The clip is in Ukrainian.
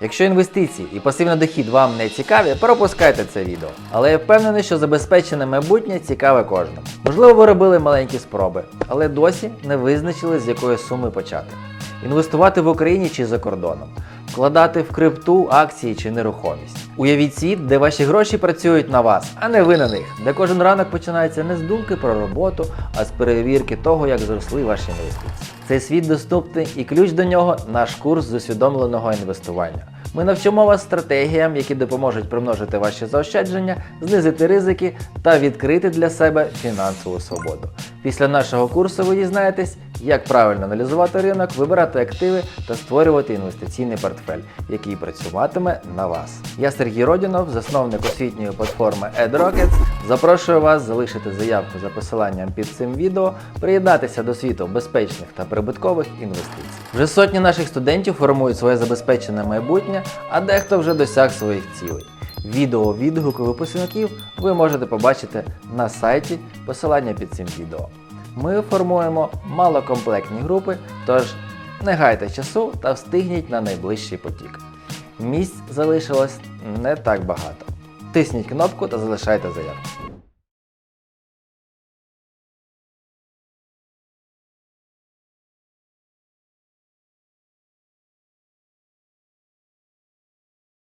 Якщо інвестиції і пасивний дохід вам не цікаві, пропускайте це відео. Але я впевнений, що забезпечене майбутнє цікаве кожному. Можливо, ви робили маленькі спроби, але досі не визначили, з якої суми почати. Інвестувати в Україні чи за кордоном, вкладати в крипту, акції чи нерухомість. Уявіть світ, де ваші гроші працюють на вас, а не ви на них, де кожен ранок починається не з думки про роботу, а з перевірки того, як зросли ваші інвестиції. Цей світ доступний і ключ до нього наш курс з усвідомленого інвестування. Ми навчимо вас стратегіям, які допоможуть примножити ваші заощадження, знизити ризики та відкрити для себе фінансову свободу. Після нашого курсу ви дізнаєтесь, як правильно аналізувати ринок, вибирати активи та створювати інвестиційний портфель, який працюватиме на вас. Я Сергій Родінов, засновник освітньої платформи EdRockets. Запрошую вас залишити заявку за посиланням під цим відео, приєднатися до світу безпечних та прибуткових інвестицій. Вже сотні наших студентів формують своє забезпечене майбутнє, а дехто вже досяг своїх цілей. Відео відгуки випускників ви можете побачити на сайті посилання під цим відео. Ми формуємо малокомплектні групи, тож не гайте часу та встигніть на найближчий потік. Місць залишилось не так багато. Тисніть кнопку та залишайте заявку.